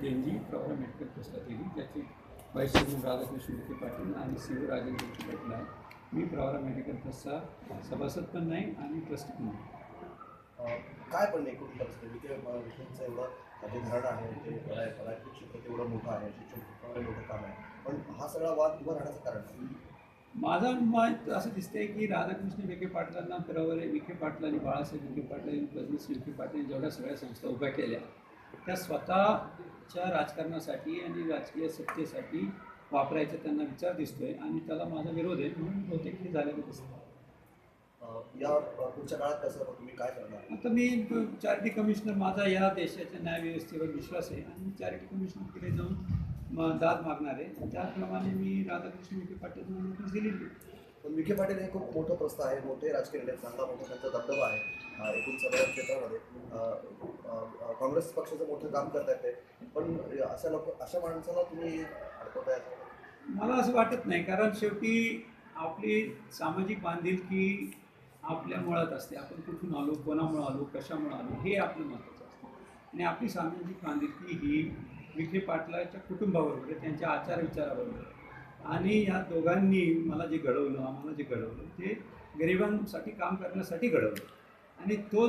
देणगी proper medical ट्रस्टला दिली ज्याचे व्हाईस चेअरमन राधाकृष्ण विखे पाटील आणि सी ओ राजेंद्र विखे पाटील आहे मी प्रवरा मेडिकल ट्रस्टचा सभासद पण नाही आणि ट्रस्टी पण नाही. काय पण एकूण परिस्थिती विखे विखेंचं एवढं जे धरण आहे ते परायचे क्षेत्र तेवढं मोठं आहे शिक्षण मोठं काम आहे. पण हा सगळा वाद उभा राहण्याचं कारण? माझा मत असं दिसतंय की राधाकृष्ण विखे पाटलांना प्रवरे विखे पाटील आणि बाळासाहेब विखे पाटील आणि विखे पाटील जेवढ्या सगळ्या संस्था उभ्या केल्या त्या स्वतःच्या राजकारणासाठी आणि राजकीय सत्तेसाठी वापरायचा त्यांना विचार दिसतोय आणि त्याला माझा विरोध आहे म्हणून बहुतेक हे झालेलं दिसतं या पुढच्या काळात कसं तुम्ही काय करणार? आता मी चॅरिटी कमिशनर माझा या देशाच्या न्यायव्यवस्थेवर विश्वास आहे आणि मी चॅरिटी कमिशनरकडे जाऊन दाद मागणार आहे. त्याप्रमाणे मी राधाकृष्ण विखे पाटील नोटीस दिलेली. पण विखे पाटील हे खूप मोठं प्रस्ताव आहे मोठे राजकीय नेते चांगला मोठा त्यांचा दबदबा आहे एकूण सगळ्या क्षेत्रामध्ये. काँग्रेस पक्षाचं मोठं काम करतायत ते. पण अशा लोक अशा माणसाला तुम्ही अडकवताय मला असं वाटत नाही कारण शेवटी आपली सामाजिक बांधिलकी आपल्या मुळात असते. आपण कुठून आलो कोणामुळं आलो कशामुळं आलो हे आपलं महत्त्वाचं असतं. आणि आपली सामाजिक बांधिलकी ही विखे पाटलाच्या कुटुंबाबरोबर आहे त्यांच्या आचार विचाराबरोबर आणि या दोघांनी मला जे घडवलं आम्हाला जे घडवलं ते गरिबांसाठी काम करण्यासाठी घडवलं. आणि तो जर